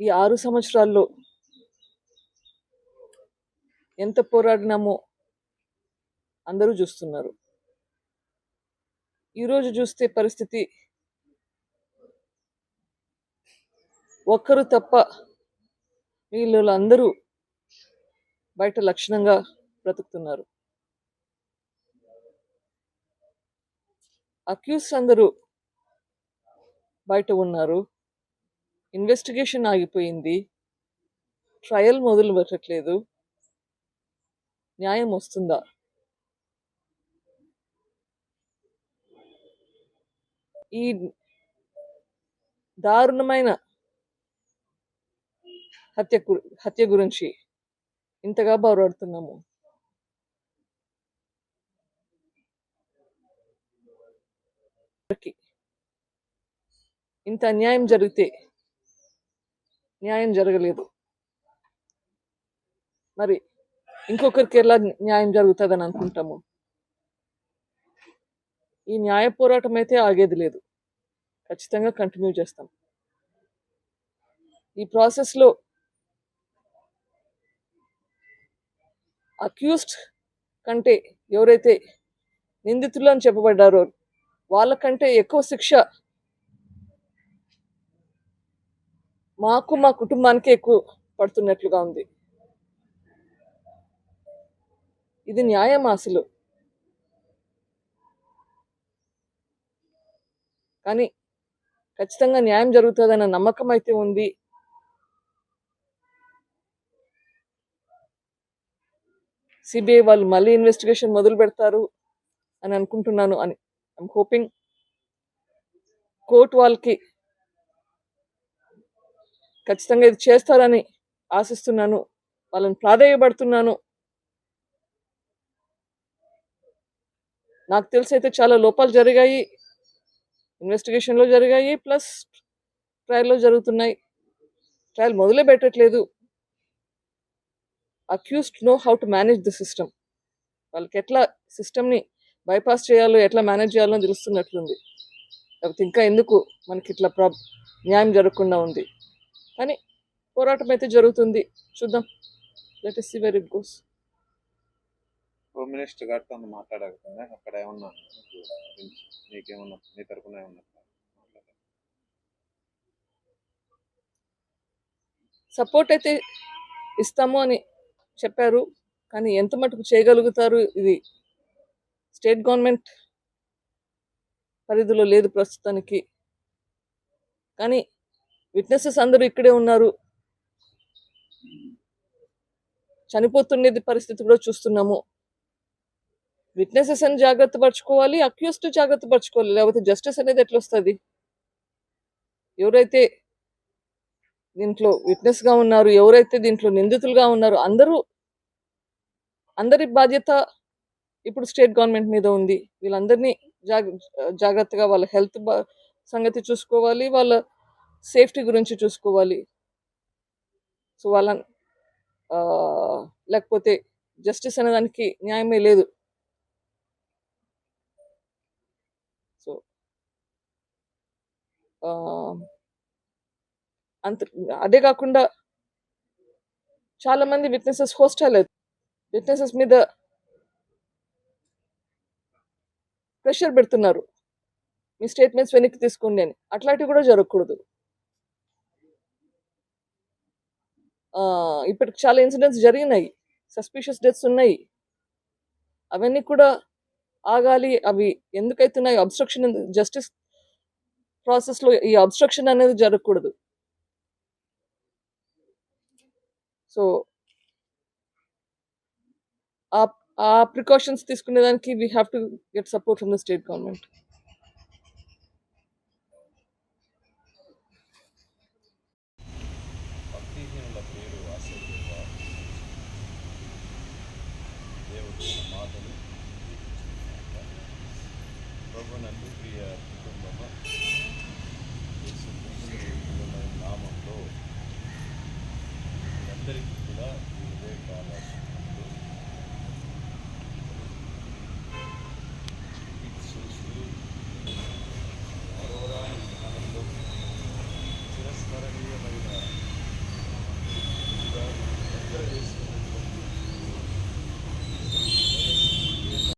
ఈ ఆరు సంవత్సరాల్లో ఎంత పోరాడినామో అందరూ చూస్తున్నారు. ఈరోజు చూస్తే పరిస్థితి ఒక్కరు తప్ప వీళ్ళు అందరూ బయట లక్షణంగా బ్రతుకుతున్నారు. అక్యూస్ అందరూ బయట ఉన్నారు. ఇన్వెస్టిగేషన్ ఆగిపోయింది. ట్రయల్ మొదలు పెట్టట్లేదు. న్యాయం వస్తుందా? ఈ దారుణమైన హత్య హత్య గురించి ఇంతగా బాగుపడుతున్నాము ఇంత అన్యాయం జరిగితే న్యాయం జరగలేదు. మరి ఇంకొకరికి ఎలా న్యాయం జరుగుతుందని అనుకుంటాము? ఈ న్యాయ పోరాటం అయితే ఆగేది లేదు. ఖచ్చితంగా కంటిన్యూ చేస్తాం. ఈ ప్రాసెస్లో అక్యూస్డ్ కంటే ఎవరైతే నిందితులు అని చెప్పబడ్డారో వాళ్ళకంటే ఎక్కువ శిక్ష మాకు మా కుటుంబానికి ఎక్కువ పడుతున్నట్లుగా ఉంది. ఇది న్యాయం అసలు. కానీ ఖచ్చితంగా న్యాయం జరుగుతుందన్న నమ్మకం అయితే ఉంది. సిబిఐ వాళ్ళు మళ్ళీ ఇన్వెస్టిగేషన్ మొదలు పెడతారు అని అనుకుంటున్నాను అని. ఐమ్ హోపింగ్ కోర్టు వాళ్ళకి ఖచ్చితంగా ఇది చేస్తారని ఆశిస్తున్నాను. వాళ్ళని ప్రాధేయపడుతున్నాను. నాకు తెలిసి అయితే చాలా లోపాలు జరిగాయి. ఇన్వెస్టిగేషన్లో జరిగాయి. ప్లస్ ట్రయల్లో జరుగుతున్నాయి. ట్రయల్ మొదలే పెట్టట్లేదు. Accused know how to manage the system. వాళ్ళకి ఎట్లా సిస్టమ్ని బైపాస్ చేయాలో ఎట్లా మేనేజ్ చేయాలో తెలుస్తున్నట్లుంది. కాబట్టి ఇంకా ఎందుకు మనకి ఇట్లా ప్రా న్యాయం జరగకుండా ఉంది. కానీ పోరాటం అయితే జరుగుతుంది. చూద్దాం. Let see where it goes home minister గారితో అక్కడ ఏమన్నా మీకు మీకేమన్నా మీ తరపున ఏమన్నా? సపోర్ట్ అయితే ఇస్తాము అని చెప్పారు కానీ ఎంత మటుకు చేయగలుగుతారు ఇది? స్టేట్ గవర్నమెంట్ పరిధిలో లేదు ప్రస్తుతానికి. కానీ విట్నెసెస్ అందరూ ఇక్కడే ఉన్నారు. చనిపోతున్నది పరిస్థితి కూడా చూస్తున్నాము. విట్నెసెస్ అని జాగ్రత్త పరచుకోవాలి అక్యూస్డ్ జాగ్రత్త పరచుకోవాలి లేకపోతే జస్టిస్ అనేది ఎట్లా వస్తుంది? ఎవరైతే దీంట్లో విట్నెస్గా ఉన్నారు ఎవరైతే దీంట్లో నిందితులుగా ఉన్నారు అందరూ అందరి బాధ్యత ఇప్పుడు స్టేట్ గవర్నమెంట్ మీద ఉంది. వీళ్ళందరినీ జాగ జాగ్రత్తగా వాళ్ళ హెల్త్ సంగతి చూసుకోవాలి వాళ్ళ సేఫ్టీ గురించి చూసుకోవాలి. సో వాళ్ళ లేకపోతే జస్టిస్ అనేదానికి న్యాయమే లేదు. సో ఆ, అంత అదే కాకుండా చాలా మంది విట్నెసెస్ హోస్టల్ విట్నెసెస్ మీద ప్రెషర్ పెడుతున్నారు. మీ స్టేట్మెంట్స్ వెనక్కి తీసుకోండి అని. అట్లాంటివి కూడా జరగకూడదు ఆ, ఇప్పటికి చాలా ఇన్సిడెంట్స్ జరిగినాయి. సస్పీషియస్ డెత్స్ ఉన్నాయి. అవన్నీ కూడా ఆగాలి. అవి ఎందుకైతున్నాయి? అబ్స్ట్రక్షన్ జస్టిస్ ప్రాసెస్లో ఈ అబ్స్ట్రక్షన్ అనేది జరగకూడదు. సో ఆ ఆ precautions తీసుకునేదానికి we have to get support from the state government దేవుడు తన మాటలు ప్రభునందు ప్రియ కుటుంబమ యేసు క్రీస్తు నామంలో మీ అందరికీ కూడా ఈ ఉదయకాల